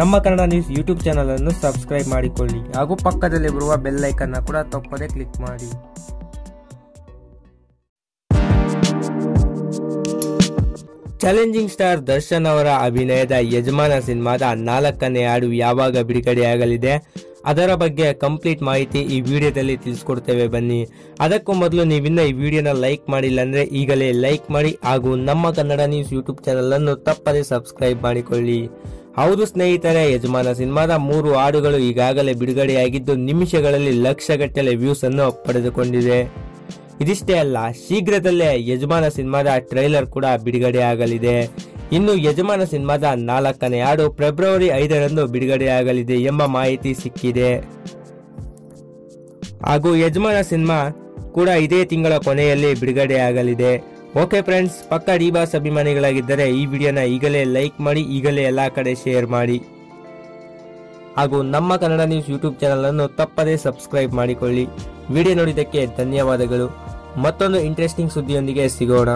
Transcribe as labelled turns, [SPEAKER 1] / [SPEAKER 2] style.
[SPEAKER 1] ನಮ್ಮ Kannada news YouTube channel ಅನ್ನು subscribe ಮಾಡಿಕೊಳ್ಳಿ. ಹಾಗೂ ಪಕ್ಕದಲ್ಲಿ ಬರುವ ಬೆಲ್ ಐಕನ್ನ ಕೂಡ ತಪ್ಪದೆ ಕ್ಲಿಕ್ ಮಾಡಿ. ಚಾಲೆಂಜಿಂಗ್ ಸ್ಟಾರ್ ದರ್ಶನ್ ಅವರ ಅಭಿನಯದ ಯಜಮಾನ ಸಿನಿಮಾದ ನಾಲ್ಕನೇ ಹಾಡು ಯಾವಾಗ ಬಿಡುಗಡೆಯಾಗಲಿದೆ? ಅದರ ಬಗ್ಗೆ ಕಂಪ್ಲೀಟ್ ಮಾಹಿತಿ ಈ ವಿಡಿಯೋದಲ್ಲಿ ತಿಳಿಸ್ಕೊಡ್ತೇವೆ ಬನ್ನಿ. ಅದಕ್ಕೂ ಮೊದಲು ನೀವಿನ್ನ ಈ ವಿಡಿಯೋನ ಲೈಕ್ ಮಾಡಿಲ್ಲ ಅಂದ್ರೆ ಈಗಲೇ ಲೈಕ್ ಮಾಡಿ ಹಾಗೂ ನಮ್ಮ ಕನ್ನಡ ನ್ಯೂಸ್ ಯೂಟ್ಯೂಬ್ ಚಾನಲ್ ಅನ್ನು ತಪ್ಪದೇ ಸಬ್ಸ್ಕ್ರೈಬ್ ಮಾಡಿಕೊಳ್ಳಿ. ಹೌದು ಸ್ನೇಹಿತರೆ, ಯಜಮಾನ, ಸಿನಿಮಾದ ಮೂರು ಹಾಡುಗಳು ಈಗಾಗಲೇ ಬಿಡುಗಡೆಯಾಗಿದ್ದು ನಿಮಿಷಗಳಲ್ಲಿ ಲಕ್ಷಗಟ್ಟಲೆ ವ್ಯೂಸ್ ಅನ್ನು ಪಡೆದುಕೊಂಡಿದೆ. ಇದಿಷ್ಟೇ ಅಲ್ಲ, ಶೀಘ್ರದಲ್ಲೇ ಯಜಮಾನ ಸಿನಿಮಾದ ಟ್ರೈಲರ್ ಕೂಡ ಬಿಡುಗಡೆಯಾಗಲಿದೆ. ಇನ್ನು ಯಜಮಾನ ಸಿನಿಮಾದ ನಾಲ್ಕನೇ ಹಾಡು ಫೆಬ್ರವರಿ ಐದರಂದು ಬಿಡುಗಡೆಯಾಗಲಿದೆ ಎಂಬ ಮಾಹಿತಿ ಸಿಕ್ಕಿದೆ. ಹಾಗೂ ಯಜಮಾನ ಸಿನಿಮಾ ಕೂಡ ಇದೇ ತಿಂಗಳ ಕೊನೆಯಲ್ಲಿ ಬಿಡುಗಡೆಯಾಗಲಿದೆ. ಓಕೆ ಫ್ರೆಂಡ್ಸ್ ಪಕ್ಕ ಡಿ ಬಾಸ್ ಅಭಿಮಾನಿಗಳಾಗಿದ್ದರೆ ಈ ವಿಡಿಯೋನ ಈಗಲೇ ಲೈಕ್ ಮಾಡಿ, ಈಗಲೇ ಎಲ್ಲ ಕಡೆ ಶೇರ್ ಮಾಡಿ. ಹಾಗೂ ನಮ್ಮ ಕನ್ನಡ ನ್ಯೂಸ್ ಯೂಟ್ಯೂಬ್ ಚಾನಲ್ ಅನ್ನು ತಪ್ಪದೇ ಸಬ್ಸ್ಕ್ರೈಬ್ ಮಾಡಿಕೊಳ್ಳಿ. ವಿಡಿಯೋ ನೋಡಿದ್ದಕ್ಕೆ ಧನ್ಯವಾದಗಳು. ಮತ್ತೊಂದು ಇಂಟ್ರೆಸ್ಟಿಂಗ್ ಸುದ್ದಿಯೊಂದಿಗೆ ಸಿಗೋಣ.